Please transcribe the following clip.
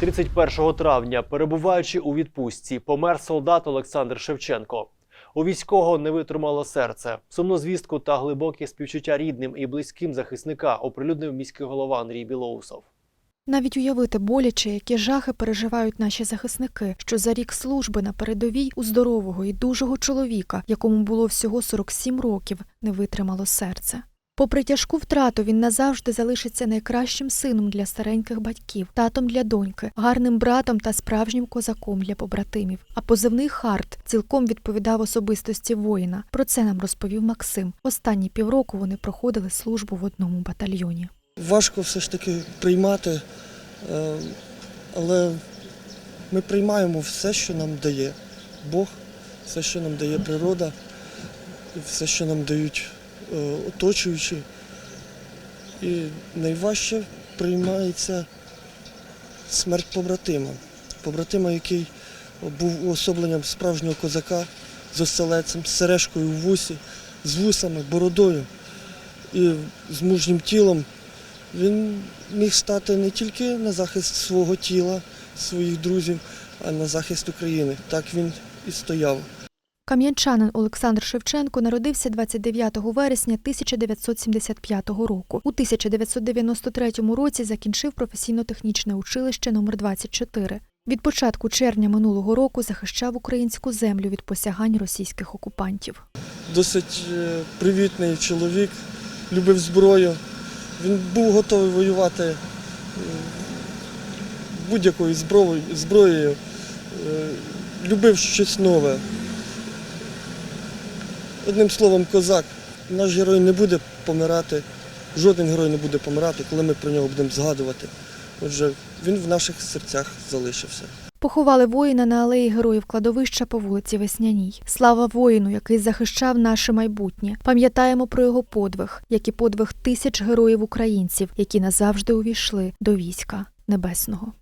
31 травня, перебуваючи у відпустці, помер солдат Олександр Шевченко. У військового не витримало серце. Сумну звістку та глибокі співчуття рідним і близьким захисника оприлюднив міський голова Андрій Білоусов. Навіть уявити боляче, які жахи переживають наші захисники, що за рік служби на передовій у здорового і дужого чоловіка, якому було всього 47 років, не витримало серце. Попри тяжку втрату, він назавжди залишиться найкращим сином для стареньких батьків, татом для доньки, гарним братом та справжнім козаком для побратимів. А позивний Харт цілком відповідав особистості воїна. Про це нам розповів Максим. Останні півроку вони проходили службу в одному батальйоні. Важко все ж таки приймати, е, але ми приймаємо все, що нам дає Бог, все, що нам дає природа, і все, що нам дають оточуючі. І найважче приймається смерть побратима. Побратима, який був уособленням справжнього козака з оселецем, з сережкою в вусі, з вусами, бородою і з мужнім тілом. Він міг стати не тільки на захист свого тіла, своїх друзів, а на захист України. Так він і стояв. Кам'янчанин Олександр Шевченко народився 29 вересня 1975 року. У 1993 році закінчив професійно-технічне училище номер 24 Від початку червня минулого року захищав українську землю від посягань російських окупантів. Досить е, привітний чоловік, любив зброю. Він був готовий воювати е, будь-якою зброєю, е, любив щось нове. Одним словом, козак. Наш герой не буде помирати, жоден герой не буде помирати, коли ми про нього будемо згадувати. Отже, він в наших серцях залишився. Поховали воїна на алеї героїв кладовища по вулиці Весняній. Слава воїну, який захищав наше майбутнє. Пам'ятаємо про його подвиг, як і подвиг тисяч героїв українців, які назавжди увійшли до війська небесного.